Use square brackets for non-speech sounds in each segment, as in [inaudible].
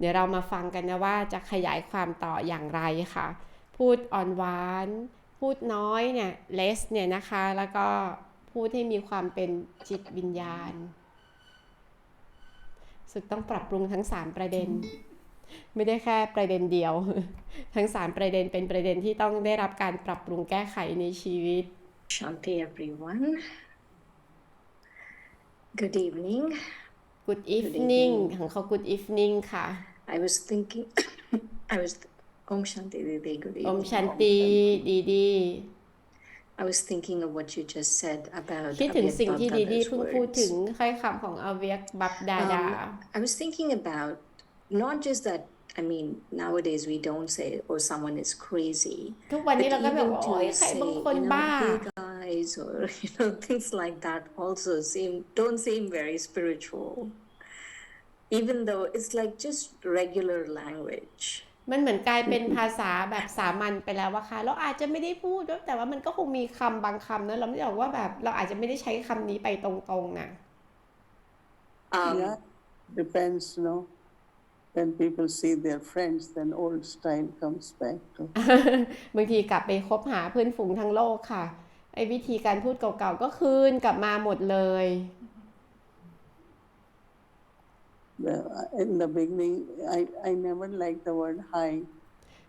เดี๋ยวเรามาฟังกันนะว่าจะขยายความต่ออย่างไรค่ะ พูดอ่อนหวาน พูดน้อยเนี่ย less เนี่ยนะคะ แล้วก็พูดให้มีความเป็นจิตวิญญาณสึกต้องปรับปรุงทั้ง 3 ประเด็น ไม่ได้แค่ประเด็นเดียว ทั้ง 3 ประเด็นเป็นประเด็นที่ต้องได้รับการปรับปรุงแก้ไขในชีวิต Shanti, everyone. Good evening. Good evening evening ของเขา Good evening ค่ะ I was thinking, [coughs] I was, Om Shanti Didi, good อ evening. มชันตีดีดี I was thinking of what you just said about คิดถึง Abhyat สิ่งที่ดีดี Bhabdada's เพิ่งพูด words. ถึงค่อยคำของอเวียกบับดาดา Um, I was thinking about not just that, I mean, nowadays we don't say, oh, someone is crazy. ทุกวันนี้ But เราก็แบบ even ว่าโอ้ย to ใคร say, บางคน you know, บ้า hey guys, or, [laughs] you know, things like that also seem, don't seem very spiritual. Even though it's like just regular language. มันเหมือนกลายเป็นภาษาแบบสามัญไปแล้วว่าค่ะ เราอาจจะไม่ได้พูดด้วยแต่ว่ามันก็คงมีคำบางคำนะเราไม่ได้บอกว่าแบบเราอาจจะไม่ได้ใช้คำนี้ไปตรงๆนะ Um, Yeah, depends, you know. When people see their friends, then old style comes back to. บางทีกลับไปคบหาเพื่อนฝูงทั้งโลกค่ะ ไอ้วิธีการพูดเก่าๆก็คืนกลับมาหมดเลย The, in the beginning, I, I never liked the word hi.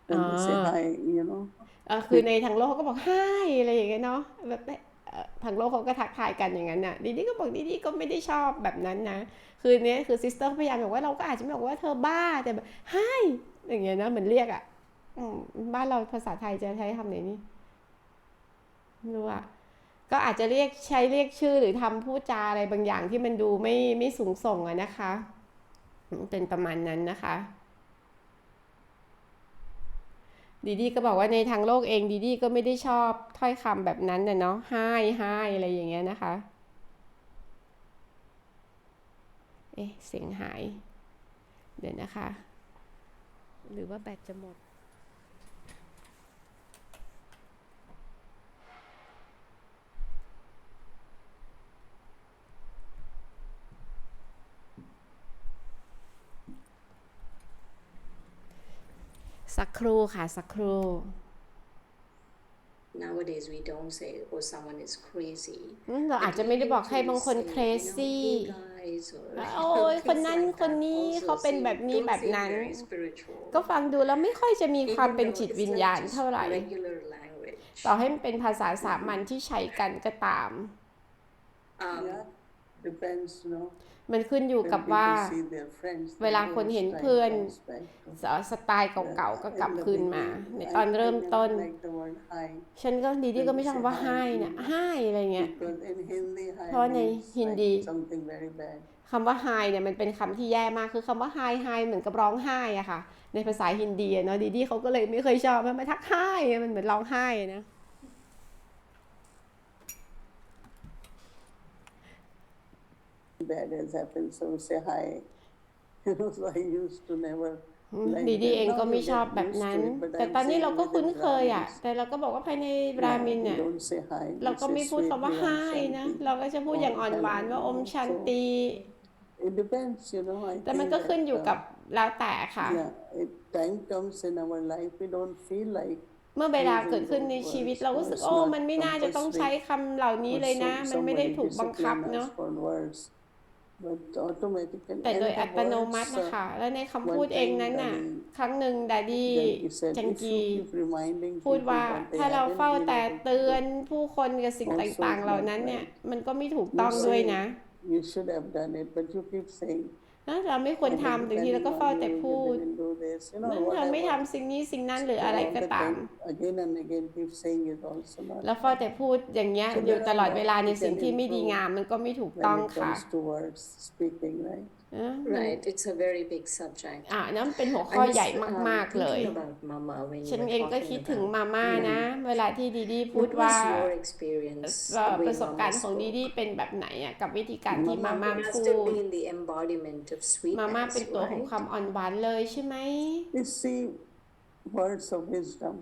When they say Ah. hi, you know. เออคือในทางโลกก็บอก hi อะไรอย่างเงี้ยเนาะแบบเอ่อทางโลกเขาก็ทักทายกันอย่างนั้นน่ะดีดีก็บอกดีดีก็ไม่ได้ชอบแบบนั้นนะ คือเนี้ยคือซิสเตอร์พยายามบอกว่าเราก็อาจจะไม่บอกว่าเธอบ้าแต่แบบ hi อย่างเงี้ยนะเหมือนเรียกอะอืมบ้านเราภาษาไทยจะใช้คำไหนนี่ไม่รู้อะก็อาจจะเรียกใช้เรียกชื่อหรือทำพูดจาอะไรบางอย่างที่มันดูไม่ไม่สูงส่งอะนะคะอืม เป็นประมาณนั้นนะคะดีดีก็บอกว่าในทางโลกเองดีดีก็ไม่ได้ชอบถ้อยคำแบบนั้นนะเนาะให้ให้อะไรอย่างเงี้ยนะคะ เอ๊ะ เสียงหาย เดี๋ยวนะคะ หรือว่าแบตจะหมด ครู่ค่ะ สักครู่ nowadays we don't say, oh, someone is crazy. อืมเราอาจจะไม่ได้บอกให้บางคน crazy โอ้ยคนนั้นคนนี้เขาเป็นแบบนี้แบบนั้น ก็ฟังดูแล้วไม่ค่อยจะมีความเป็นจิตวิญญาณเท่าไหร่ ต่อให้มันเป็นภาษาสามัญที่ใช้กันก็ตาม Yeah, depends, you know. มันขึ้นอยู่ When กับว่า people see their friends, เว then ลา old คนเห็น style เพื่อน comes back to. สไตล์เก่าๆก็กลับ In the คืนมา beginning, ใน I- ตอน I เริ่ม never ต้น liked the word hi ฉันก็ดีดีก็ไม่ชอบคำว่าให้นะให้อะไรเงี้ย because in Hindi, hi เพราะใน means like Hindi something very bad. คำว่า hi เนี่ยมันเป็นคำที่แย่มากคือคำว่า hi hi เหมือนกับร้องไห้อะค่ะ ในภาษาฮินดีอะเนาะดีดีเขาก็เลยไม่เคยชอบมันมาทักไห้มันเหมือนร้องไห้อะนะ bad has happened, so we say hi. You know, so I used to never อืม like ดีดี that. เองก็ Now ไม่ we ชอบ get แบบ used นั้น to it, but แต่ I'm ตอนนี้ saying เราก็ within คุ้นเคยอะ Brahmins, แต่เราก็บอกว่าภายในบรา yeah, มิน we เนี่ย don't say hi. เรา we ก็ say ไม่พูดคำว่า sweetly, Om hi นะ Shanti. เราก็จะพูดอย่างอ่อนหวานว่าอมชันตี It depends, you know. I แต่มัน think ก็ขึ้น that, อยู่ uh, กับแล้วแต่ค่ะ yeah, it, time comes in our life, we don't feel like เมื่อเวลาเกิดขึ้นในชีวิตเรารู้สึกโอ้ มันไม่น่าจะต้องใช้คำเหล่านี้ or เลยนะ some- มันไม่ได้ somebody ถูกบังคับ discipline เนาะ แต่โดย and the อัตโนมัติ words, นะ uh, คะ และในคำพูดเองนั้นน่ะ ครั้งหนึ่งดาดี้ then he said, จัง if กี you keep reminding พูด people ว่า what they ถ้าเรา haven't เฝ้า been แต่ able to เตือน do, ผู้คนกับสิ่ง Also ต่างๆ เหล่านั้นเนี่ย มันก็ไม่ถูกต้องด้วยนะ you should have done it, but you keep saying, นะเราไม่ควรทำบางทีเราก็เฝ้าแต่พูด didn't do this, you นั้น know, เธอไม่ whatever. ทำสิ่งนี้สิ่งนั้นหรืออะไร All ก็ the ตาม time, Again and again, keep saying it also not แล้วเฝ้าแต่พูดอย่างเงี้ยอยู่ตลอดเวลาในสิ่งที่ไม่ดีงามมันก็ไม่ถูกต้อง when it ค่ะ comes to words, speaking, right? นะมัน Right, it's a very big subject. อะนั่นเป็นหัวข้อ I was, ใหญ่ um, มาก ๆ เลย thinking about Mama when you ฉัน were เองก็ talking คิดถึง about มาม่านะ เวลาที่ดีดีพูด What ว่า was your experience ว่า the way ประสบการ Mama ณ์ของดี spoke? ดีเป็นแบบไหนอะกับวิธีการที่มาม่า Mama พู must have ด been the embodiment of มาม่าเป็น sweetness, ตัวของ right? ความอ่อนหวานเลยใช่ไหม We see words of wisdom.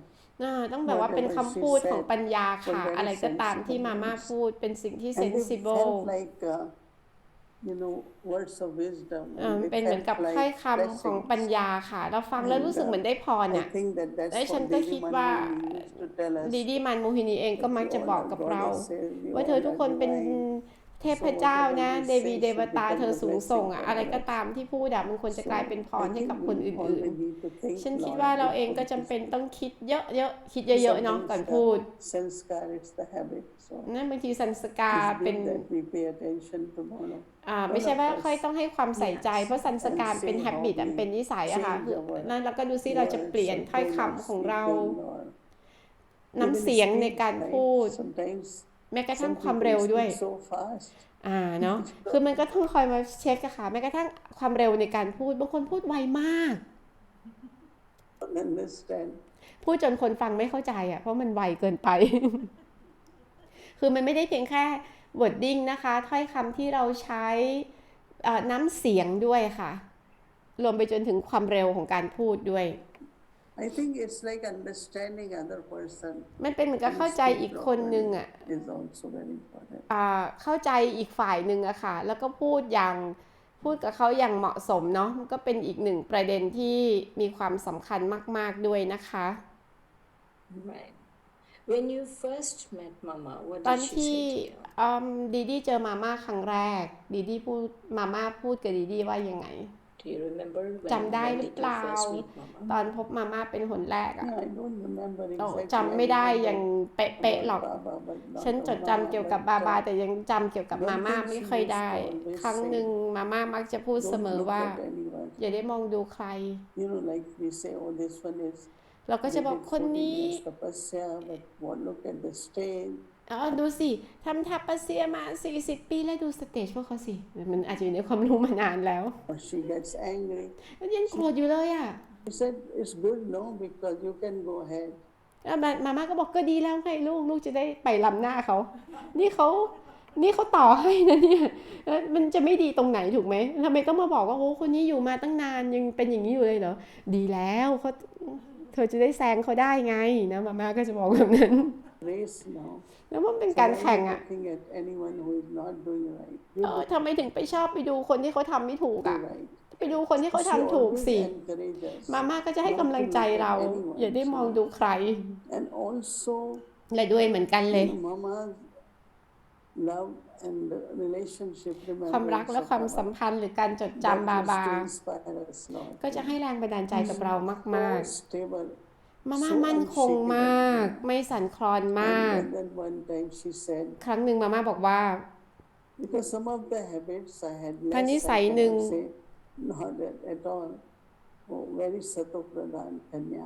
อ่าต้องแบบว่าเป็นคำพูดของปัญญาค่ะ Whatever she said, อะไรก็ตาม sensible ที่มาม่า words. พูดเป็นสิ่งที่ And we sensible เอ่อ and it เป็นเหมือนกับ felt ถ้อย like คำของ blessings. ปัญญาค่ะ เราฟังแล้วรู้สึกเหมือนได้พร I อะ think that that's และฉัน what ก็ Devi คิดว่า Manmohan used to tell us. ดีดีมันโมฮินีเองก็มัก We จะ all บอก are กับเรา goddesses, we ว่า all เธอทุก are คนเป็น divine. เทพเจ้านะ So whatever we เดวี say เดว should ตา become เธอ a สูงส่ง blessing อะ for อะไรก็ others. ตามที่พูดอะมันควรจะกลายเป็นพร I ให้กับ think คน we อื่น always need to think ๆฉันคิด Lord ว่าเรา before เองก็ we จำเป็น speak. ต้องคิดเยอะๆคิดเยอะๆเนาะ Sometimes ก่อน the พูด sanskar, it's the habit. So นั่นบางทีสันสกา it's เป็น good that we pay attention to one of อ่าไม่ใช่ว่าค่อยต้องให้ความใส่ใจ เพราะสันสการเป็น see แฮ how บิตอะ we เป็นนิสัยอะค่ะ change คือ our นั่นเราก็ดูซิเราจะเปลี่ยน words ถ้อย or คำของเรา speaking or น้ำ even เสียงใน speech, การ right? พูด Sometimes แม้กระทั่ง some ความ people เร็วด้วย speak so fast. อ่าเนาะคือมันก็ต้องคอยมาเช็คอะค่ะแม้กระทั่งความเร็วในการพูดบางคนพูดไวมาก don't understand. พูดจนคนฟังไม่เข้าใจอะ่ะเพราะมันไวเกินไป คือมันไม่ได้เพียงแค่ wording นะคะ ถ้อยคำที่เราใช้เอ่อน้ำเสียงด้วยค่ะ รวมไปจนถึงความเร็วของการพูดด้วย I think it's like understanding other person มันเป็นเหมือนกับเข้าใจอีกคนนึงอะ is also very important. อ่าเข้าใจอีกฝ่ายหนึ่งอะค่ะ แล้วก็พูดอย่างพูดกับเขาอย่างเหมาะสมเนาะมันก็เป็นอีกหนึ่งประเด็นที่มีความสำคัญมาก ๆด้วยนะคะ Right. When you first met Mama, what ตอน did she ที่ say to you? อืมดีดีเจอมาม่าครั้งแรก ดีดีพูดมาม่าพูดกับดีดีว่ายังไง Do you remember when, จำได้ when หรือ did เป you ล่า first meet Mama? ตอนพบมาม่าเป็นหนแรกอะ Yeah, I don't remember โอ้ exactly. จำไม่ได้อย่าง I เป๊ะๆหรอก remember Baba, but not ฉัน of จดจำเกี่ยวกับบา Mama, บา but, แต่ยังจำเกี่ยวกับมาม่าไม่ค่อยได้ ครั้งหนึ่งมาม่ามักจะพูด uh, เส Don't มอ look ว่า at anyone. อย่าได้มองดูใคร You know, like we say, oh, this one is เราก็จะ they บอก did คน40นี้ years tapasya, but what look at the stage. เออดูสิทำทัปปะเซียมา 40 ปีแล้วดูสเตจพวกเขาสิ มันอาจจะอยู่ในความรู้มานานแล้ว Or she gets angry. มันยังโกรธอยู่เลยอะ He said, it's good, no, because you can go ahead. แล้วมามาม่าก็บอกก็ดีแล้วไงลูกลูกจะได้ไปลำหน้าเขา นี่เขานี่เขาต่อให้นะเนี่ยเอ้ยมันจะไม่ดีตรงไหนถูกไหมทำไมต้องมาบอกว่าโอ้คนนี้อยู่มาตั้งนานยังเป็นอย่างนี้อยู่เลยเหรอ ดีแล้วเขาเธอจะได้แซงเขาได้ไงนะมาม่าก็จะบอกแบบนั้น Race now. แล้วมันเป็น So การ why แข่ง you อะ looking at anyone who is not doing right. You เออทำไมถึงไปชอบไปดูคนที่เขาทำไม่ถูก do อะ right. ไปดูคนที่เขา She ทำถูก always สิ encourage us. มาม่าก็จะให้กำลังใจเรา อย่าได้มองดูใคร And also, และด้วยเหมือนกันเลย you know, Mama's love and the relationship ความรัก remembrance และ of ความ Baba, สัมพันธ์หรือการจด that จำบา used บา to inspire us, Lord. ก็จะให้แรงบันดาลใจกับเรามาก So stable. ๆ มาม่ามั่นคงมาก ไม่สั่นคลอนมาก And then one time she said, ครั้งหนึ่งมาม่าบอกว่า because some of the habits I had ถ้านิ less, สัย I หนึ่ง cannot say, not at, at all. Oh, very Satopradhan Kanya.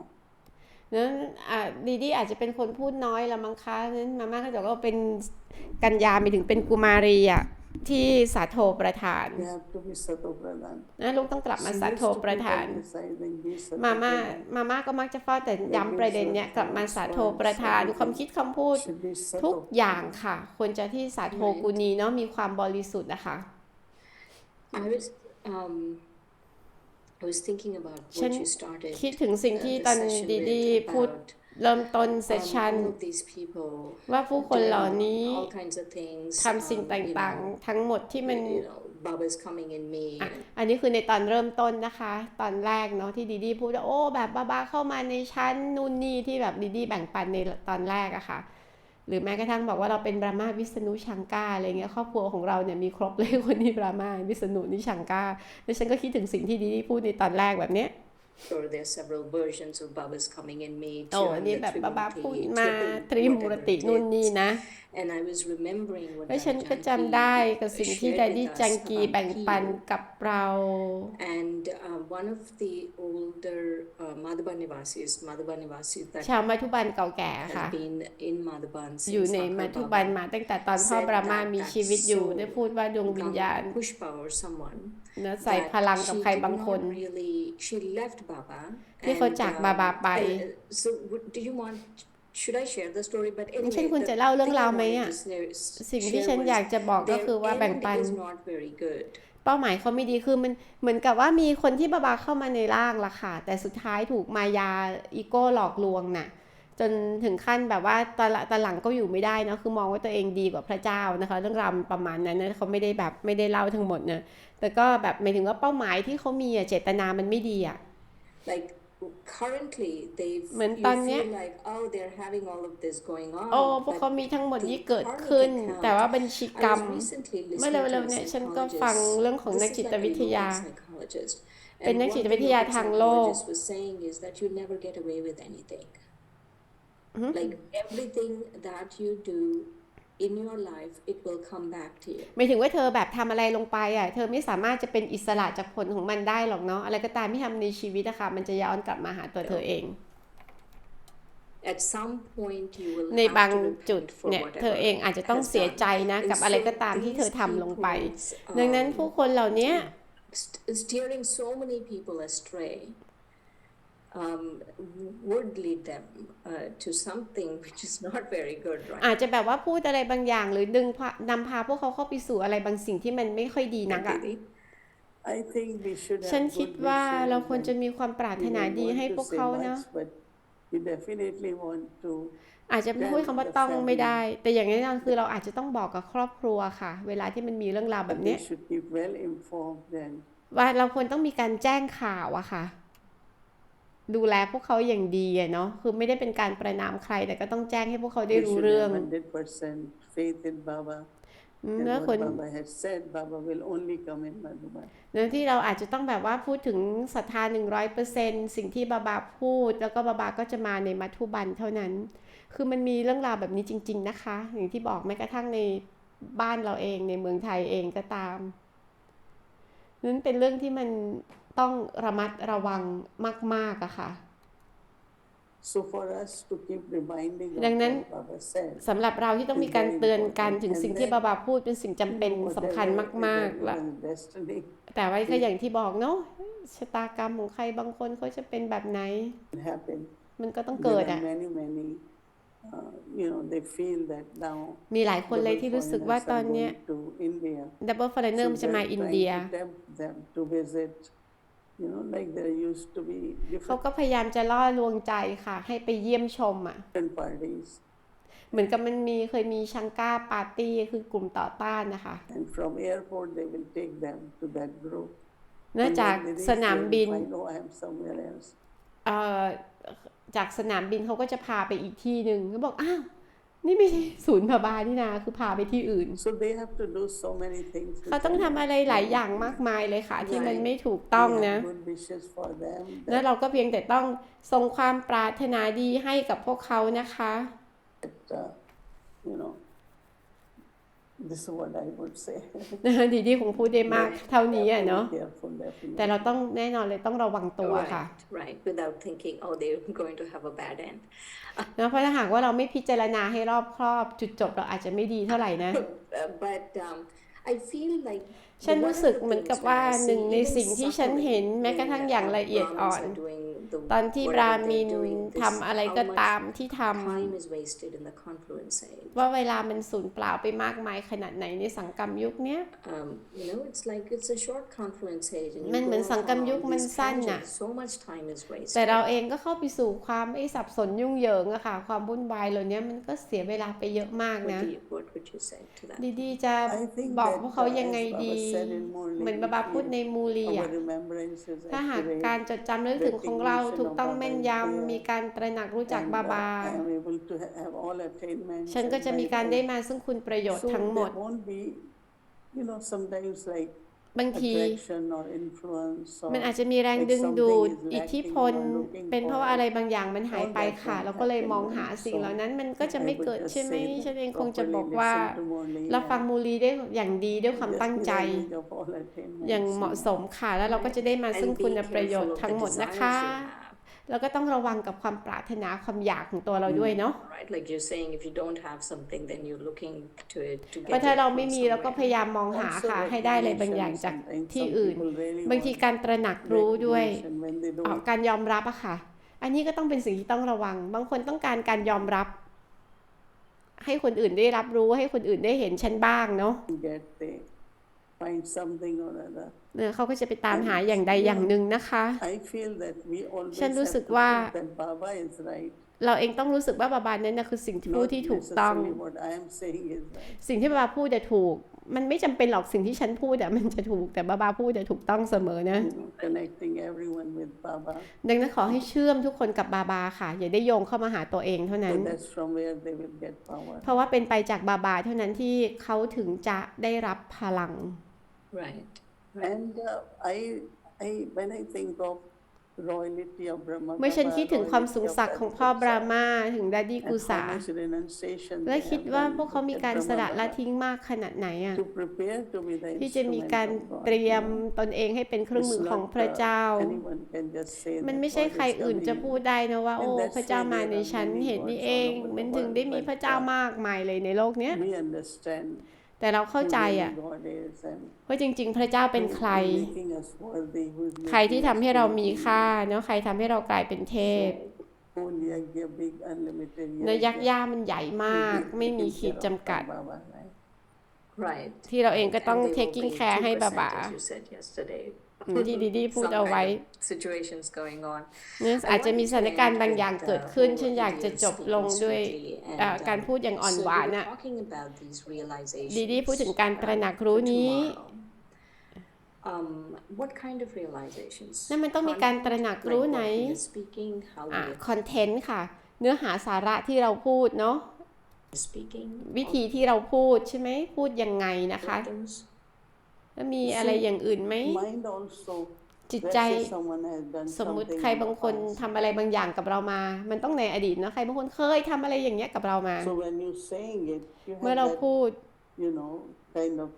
นั้นอะดีดีอาจจะเป็นคนพูดน้อยละมั้งคะนั้นมาม่าก็จะบอกว่าเป็นกัญญาไปถึงเป็นกุมารีอะ ที่สาโทประธาน You have to be Satopradhan. นะลูกต้องกลับมา She สา used โท to ประ keep ธาน emphasizing, be มาม่า Satopradhan. มาม่าก็มักจะเฝ้าแต่ย้ำประเด็นเนี้ยกลับมาสาโทประธานความคิดคำพูด Should be ทุก Satopradhan. อย่างค่ะ ควรจะที่สาโทกุณีเนาะมีความบริสุทธิ์นะคะ I was um, I was thinking about ฉัน what you started คิดถึงสิ่ง uh, ที่ the ตอน session ดี with ดีพูด about เริ่มต้นเซส um, ชัน all of these people ว่าผู้คนเหล่า doing นี้ all kinds of things ทำสิ่ง um, ต you ่าง know, ๆทั้งหมดที่มัน you know Baba's coming in me อะอันนี้คือในตอนเริ่มต้นนะคะ ตอนแรกเนาะที่ดีดีพูดว่าโอ้แบบบาบาเข้ามาในชั้นนู่นนี่ที่แบบดีดีแบ่งปันในตอนแรกอะค่ะ หรือแม้กระทั่งบอกว่าเราเป็นบรามาวิษณุชังกาอะไรเงี้ยครอบครัวของเราเนี่ยมีครบเลยคนนี้บรามาวิษณุนิชังกาแล้วฉันก็คิดถึงสิ่งที่ดีดีพูดในตอนแรกแบบเนี้ย Sure, there are several versions of Baba's coming in me. โอ้ Triam อันนี้ the แบบบาบา Trimurti, พูดมา triple ตริมูร whatever ติ it นู่นนี่ is. นะ And I was remembering what แล้วฉันก็ Dada จำได้ Janki กับสิ่งที่ shared ด with ดี้ us จังกี about แบ่งปัน Peel. กับเรา And uh, one of the older uh, Madhaba Nivasis, Madhaba Nivasis that ชาวมัทุบันเก่าแก่ค่ะ has been in Madhaban อยู่ since ใน Sakhar มัทุบัน Baba มาตั้งแต่ตอนพ่อบรามามีชีวิตอยู่ได้พูดว่าดวงวิญญาณ Ganga Pushpa or someone เนะใส่พลังกับ she ใคร did บางคน not really she left Baba ที่เขา and, จาก um, บาบาไป uh, so would- do you want should I share the story but ฉัน anyway ควร the จะเล่าเรื่อง thing I ราวไหม wanted อะ to share- สิ่งที่ share ฉัน was อยากจะบอกก็ their คือว่าแบ่ง end ปัน is not very good เป้าหมายเขาไม่ดีคือมันเหมือนกับว่ามีคนที่บาบาเข้ามาในร่างละค่ะ แต่สุดท้ายถูกมายาอีโก้หลอกลวงน่ะจนถึงขั้นแบบว่าตอนละตอนหลังก็อยู่ไม่ได้เนอะคือมองว่าตัวเองดีกว่าพระเจ้านะคะ เรื่องราวมันประมาณนั้นนะเขาไม่ได้แบบไม่ได้เล่าทั้งหมดนะแต่ก็แบบหมายถึงว่าเป้าหมายที่เขามีอะเจตนามันไม่ดีอะ like currently they เหมือน you ตอนเนี้ย feel like oh they're having all of this going on โอ้พวก but เขามีทั้งหมด the นี้เกิด karmic ขึ้น account แต่ว่าบัญชีกรร I ม was recently เมื่อ listening เร็ to ว a ๆเนี่ยฉันก็ฟัง psychologist เรื่องของ this นัก is จิต like a วิทยา Jungian psychologist เป็น and นัก what จิต the วิทยา Jungian ทางโลก psychologist was saying is that you never get away with anything like everything that you do in your life it will come back to you หมายถึงว่าเธอแบบทำอะไรลงไปอะ เธอไม่สามารถจะเป็นอิสระจากผลของมันได้หรอกเนาะ อะไรก็ตามที่ทำในชีวิตอะค่ะมันจะย้อนกลับมาหาตัวเธอเอง at some point you will ใน have บาง to จุด repent for เนี่ยเธอ whatever เองอาจจะต้อง has เสีย done. ใจนะ And กับอะไร so ก็ตามที่เธอ these ทำลงไป people's, ดังนั้น um, ผู้คนเหล่านี้ st- steering so many people astray um, would lead them uh, to something which is not very good, right? อาจจะแบบว่าพูดอะไรบางอย่าง หรือดึงพานำพาพวกเขาเข้าไปสู่อะไรบางสิ่งที่มันไม่ค่อยดีนักอะ Maybe. I think we should ฉัน have คิด good ว่าเรา wishes ควร and จะมีความปรารถ we นา don't ดี want ให้ to พวก say เขานะ much, but we definitely want to อาจจะพูดคำว่าต้องไม่ได้ แต่อย่างแน่นอนคือเราอาจจะต้องบอกกับครอบครัวค่ะ เวลาที่มันมีเรื่องราวแบบ they เนี้ย should be well informed and ว่าเราควรต้องมีการแจ้งข่าวอะค่ะ ดูแลพวกเขาอย่างดีอะเนาะคือไม่ได้เป็นการประนามใครแต่ก็ต้องแจ้งให้พวกเขาได้ they รู้ should เรื่อง have 100% faith in Baba อืม and แล้ว what คน Baba has said Baba will only come in Madhuban เรื่องที่เราอาจจะต้องแบบว่าพูดถึงศรัทธาหนึ่งร้อยเปอร์เซนสิ่งที่บาบาพูด แล้วก็บาบาก็จะมาในมัทุบันเท่านั้น คือมันมีเรื่องราวแบบนี้จริง ๆ นะคะ อย่างที่บอกแม้กระทั่งในบ้านเราเองในเมืองไทยเองก็ตามนั้นเป็นเรื่องที่มัน ต้องระมัดระวังมาก ๆอะค่ะ so for us to keep reminding of ดังนั้น what Baba said สำหรับเราที่ต้องมีการเตือนกันถึงสิ่งที่บาบาพูดเป็นสิ่งจำเป็นสำคัญ whatever is มากๆและ everyone's destiny แต่ว่าก็อย่างที่บอกเนาะชะตากรรมของใครบางคนเขาจะเป็นแบบไหน will happen มันก็ต้อง there เกิด are อะ many many uh, you know they feel that now มีหลายคนเลย double ที่รู้สึกว่า foreigners ตอ are นเนี้ย going to India ดับเบิลฟอร์เนอร์ So มันจะมา they're อิน trying เดีย you know, like there used to be เขา different ก็พยายามจะล่อลวงใจค่ะ ให้ไปเยี่ยมชมอะ parties. เหมือนกับมันมีเคยมีชังก้าปาร์ตี้คือกลุ่มต่อต้านนะคะ And from airport, they will take them to that group. เนื่อง And จาก when they reach สนาม there, บิน they find, oh, I am somewhere else. เอ่อจากสนามบินเขาก็จะพาไปอีกที่หนึ่งเขาบอกอ้าว นี่ไม่ใช่ศูนย์พบาลนี่นะคือพาไปที่อื่น So they have to do so many things. เขา which ต้อง are ทำ not อะไรหลายอย่างมากมายเลยค่ะ ที่มันไม่ถูกต้อง We นะ have good wishes for them. แล้ว That, เราก็เพียงแต่ต้องส่งความปรารถนาดีให้กับพวกเขานะคะ uh, you know, this is what I would say. ดีที่คงพูดได้มากเท่านี้อะเนาะ Careful, definitely. แต่เราต้องแน่นอนเลยต้องระวังตัวค่ะ Right, right. Without thinking, oh, they're going to have a bad end. นะเพราะถ้าหากว่าเราไม่พิจารณาให้รอบครอบจุดจบเราอาจจะไม่ดีเท่าไหร่นะ Uh, but um, I feel like ฉัน one รู้ of สึก the เหมือน things กับ that ว่า I หนึ่ง see ใน even สิ่งที่ฉัน subtly เห็นแม้กระทั่งอย่างละเอียด when อ่อน Brahmins are doing the ตอนที่ whatever บรา they're มิน doing, this, ทำอะไร how ก็ much ตามที่ท time is wasted in the confluence age. ำว่าเวลามันสูญเปล่าไปมากมายขนาดไหนในสังกรรมยุคเนี้ย Um, you know, it's like it's a short confluence age, and you มันเหมือน go สังกรรม on ยุคมัน these สั้นน่ะ tangents, so much time is แต่ wasted. เราเองก็เข้าไปสู่ความไม่สับสนยุ่งเหยิงอะค่ะ ความวุ่นวายเหล่านี้มันก็เสียเวลาไปเยอะมาก What นะ do you, what would you say to that? ดีๆจะ I think บอก that, พวกเขา uh, ยังไง as Baba ดี said in Murli, เหมือนบาบา if พูดในมูลี Our อะ remembrance is ถ้าหาก accurate. การจดจำนึกถึงของเราถูกต้องแม่นยำมีการตระหนักรู้จัก and, บา uh, บา I am able to ha- have all attainments ฉันก็ and จะมี my การ own. ได้มาซึ่งคุณประโยชน์ So ทั้งหมด there won't be, you know, sometimes like บางที attraction or influence มัน or อาจจะมีแรง like ดึงดูด something is อิทธิพล lacking or looking เป็นเพราะว่า for อะไรบางอย่างมันหายไป all that ค่ะ won't เราก็เลย happen, มอง right? หาสิ่ง So เหล่านั้นมันก็จะ I ไม่ would เกิด just ใช่ไหม say ฉันเองคงจะ properly บอกว่า listen to Murli เราฟัง and มูลีได้อย่างดีด้วยความ just ตั้ง be ใจ knowledge of all attainments อย่างเหมาะ and สมค่ะ แล้วเราก็จะได้มาซึ่ง And คุณ be ประโยช careful น์ of ทั้ง the หมดนะ desires คะ you have. แล้วก็ต้องระวังกับความปรารถนาความอยากของตัวเราด้วยเนาะ Right, like you're saying, if you don't have something, then you're looking to it to เพราะ get ถ้า it เรา from ไม่มีเราก็พ somewhere. ยายามมองหา also ค่ะให้ได้อะไรบางอย่าง recognition จาก sometimes ที่ some อื่น people really บางที want การตระหนักรู้ด้วย recognition when they เอ่อ don't การยอมรับอะค่ะ อันนี้ก็ต้องเป็นสิ่งที่ต้องระวัง บางคนต้องการการยอมรับ ให้คนอื่นได้รับรู้ให้คนอื่นได้เห็นฉันบ้างเนาะ get they find something or other เนี่ยเขาก็จะไปตามหาอย่างใดอย่างหนึ่งนะคะ I feel that we always ฉันรู้ have สึก to ว่า think that Baba is right. เราเองต้องรู้สึกว่าบาบานั้นนะคือสิ่งที่พูด Not ที่ถูกต้อง necessarily what I am saying is right. สิ่งที่บาบาพูดจะถูก มันไม่จำเป็นหรอกสิ่งที่ฉันพูดอะมันจะถูกแต่บาบาพูดจะถูกต้องเสมอนะ You know, connecting everyone with Baba. ดังนั้นขอให้เชื่อมทุกคนกับบาบาค่ะ อย่าได้โยงเข้ามาหาตัวเองเท่านั้น So that's from where they will get power. เพราะว่าเป็นไปจากบาบาเท่านั้นที่เขาถึงจะได้รับพลัง Right. And uh, I, I, when I think of royalty of Brahma เมื่อฉัน Baba, คิดถึงความ royalty สูง of สักดิ์ของพ่อบรามาถึงดัดดี้ and กุสา how much renunciation และ they คิด have ว่า done พวกเขามีการ at สละ Brahma ละ Baba ทิ้งมากขนาดไหนอะ to prepare to be the ที่จะมีการ instrument of God, เตรียม you know. ตนเองให้เป็นเครื่อง It's มือของ not, พระ uh, เจ้า anyone can just say มัน that ไม่ใช่ God ใคร is อื่นจะ coming. พูดได้นะว่า And โอ้ that's พระเจ้า why มา there ใน are ฉัน many เหตุนี้ gods เอง all over the มันถึง world, ได้มี but, พระเจ้า uh, มากมายเลยในโลกเนี้ย We understand แต่เราเข้า who ใจ really อะ God is and ว่าจริง ๆ พระเจ้าเป็น who ใคร is making us worthy, who is ใครที่ making ทำ us ให้เรามี worthy. ค่าเนาะใครทำให้เรากลายเป็นเทพ Whole yagya, big unlimited เนื้อยักษ์ yagya ย่ามันใหญ่มาก ไม่มีขีดจำกัด Baba, right? Right. ที่เราเองก็ต้อง And they will taking bring care ให้บา 2%, บา as you said yesterday. ที่ดีดีพูด Some เอาไว้ kind of situations going on. เนี่ยอาจจะมีสถานการณ์บางอย่างเกิดขึ้น ฉันอยากจะจบลงด้วยเอ่อการพูดอย่างอ่อนหวานอะ talking about these realizations ดีดีพูดถึงการตระหนักรู้นี้ tomorrow. Um, what kind of realizations? นั่นมันต้องมีการตระหนัก Like รู้ไหน what we are speaking, how อะ we are คอนเทนต์ค่ะ เนื้อหาสาระที่เราพูดเนาะ speaking, วิธีที่เราพูดใช่ไหมพูดยังไงนะคะ victims. แล้วมีอะไรอย่างอื่นไหม Mind also, จิต let's ใจ say someone has done สมมุติ something ใคร in the บางคน past. ทำอะไรบางอย่างกับเรามา มันต้องในอดีตเนอะใครบางคนเคยทำอะไรอย่างเงี้ยกับเรามา So when you're saying it, you เมื่อ have เรา that, พูด you know, kind of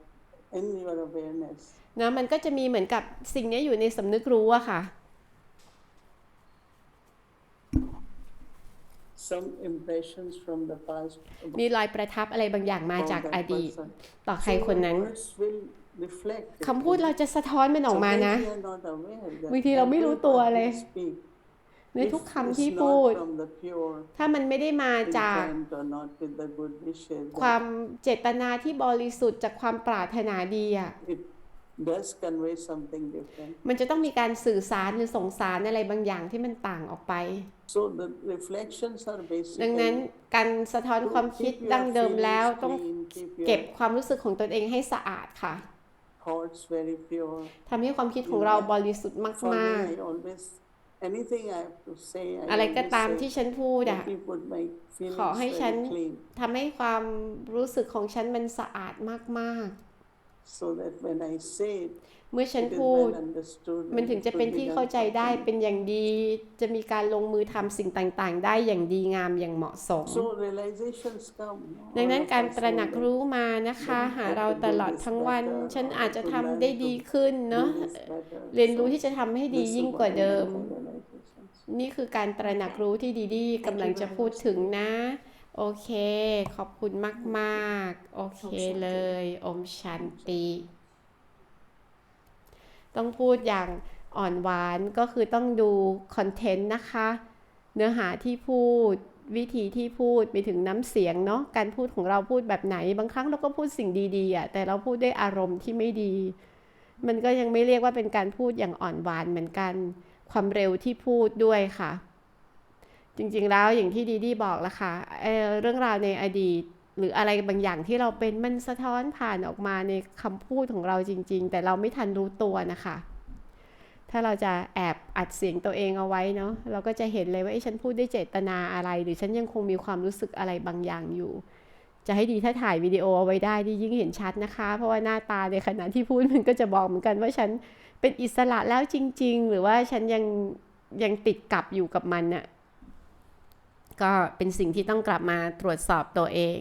in your awareness. นะมันก็จะมีเหมือนกับสิ่งเนี้ยอยู่ในสำนึกรู้อะค่ะ Some impressions from the past about มีรอยประทับอะไรบางอย่างมาจาก that อดีต person. ต่อใคร So คน the นั้น words will reflect it, คำพูด you เรา know. จะสะท้อนมันออกมานะ Sometimes we are not aware that บางทีเราไม่รู้ every ตัว word เลย we speak, ในทุก if คำ it's ที่ not พูด from the pure ถ้ามันไม่ได้มาจาก intent or not with the good wishes, ความเจตนาที่บริสุทธิ์จากความปรารถนาดีอะ it does convey something different. มันจะต้องมีการสื่อสารหรือส่งสารอะไรบางอย่างที่มันต่างออกไป So the reflections are ดังนั้น basically การสะท้อน to ความคิด keep your ดั้งเดิมแล้ว feelings ต้อง clean, keep เก็บ your ความรู้สึกของตนเองให้สะอาดค่ะ thoughts very pure. ทำให้ความคิดของเราบริสุทธิ์ For มาก me, I always anything I have to say, I ๆอะไรก็ always ตาม say, ที่ฉันพูด let อะ me put my ขอ feelings ให้ฉัน very clean, ทำให้ความรู้สึกของฉันมันสะอาดมาก so that when I say it, ๆ เมื่อฉัน it is พูด well understood. มัน and ถึง it จะ will เป็น be ที่ done เข้าใจได้ properly. เป็นอย่างดี จะมีการลงมือทำสิ่งต่างๆ ได้อย่างดีงามอย่างเหมาะสม So realizations come. ดังนั้น all of การ us ตระหนัก know that รู้มานะคะ หาเราตลอดทั้งวัน ฉันอาจจะทำได้ดีขึ้นเนาะ do this better. เรียนรู้ So ที่จะทำให้ดี this is ยิ่ง what กว่า I เดิม mean by realizations. นี่คือการตระหนักรู้ที่ดีดีกำลังจะพูดถึงนะ โอเค ขอบคุณมาก ๆ โอเคเลย อมชันตี ต้องพูดอย่างอ่อนหวานก็คือต้องดูคอนเทนต์นะคะ เนื้อหาที่พูดวิธีที่พูดไปถึงน้ำเสียงเนาะการพูดของเราพูดแบบไหน บางครั้งเราก็พูดสิ่งดีๆอะแต่เราพูดด้วยอารมณ์ที่ไม่ดี มันก็ยังไม่เรียกว่าเป็นการพูดอย่างอ่อนหวานเหมือนกัน ความเร็วที่พูดด้วยค่ะ จริงๆแล้วอย่างที่ดีดีบอกละค่ะเเรื่องราวในอดีต หรืออะไรบางอย่างที่เราเป็นมันสะท้อนผ่านออกมาในคำพูดของเราจริง ๆ แต่เราไม่ทันรู้ตัวนะคะ ถ้าเราจะแอบอัดเสียงตัวเองเอาไว้เนาะเราก็จะเห็นเลยว่าไอ้ฉันพูดด้วยเจตนาอะไร หรือฉันยังคงมีความรู้สึกอะไรบางอย่างอยู่ จะให้ดีถ้าถ่ายวิดีโอเอาไว้ได้ดียิ่งเห็นชัดนะคะ เพราะว่าหน้าตาในขณะที่พูดมันก็จะบอกเหมือนกันว่าฉันเป็นอิสระแล้วจริง ๆ หรือว่าฉันยังยังติดกับอยู่กับมันน่ะ ก็เป็นสิ่งที่ต้องกลับมาตรวจสอบตัวเอง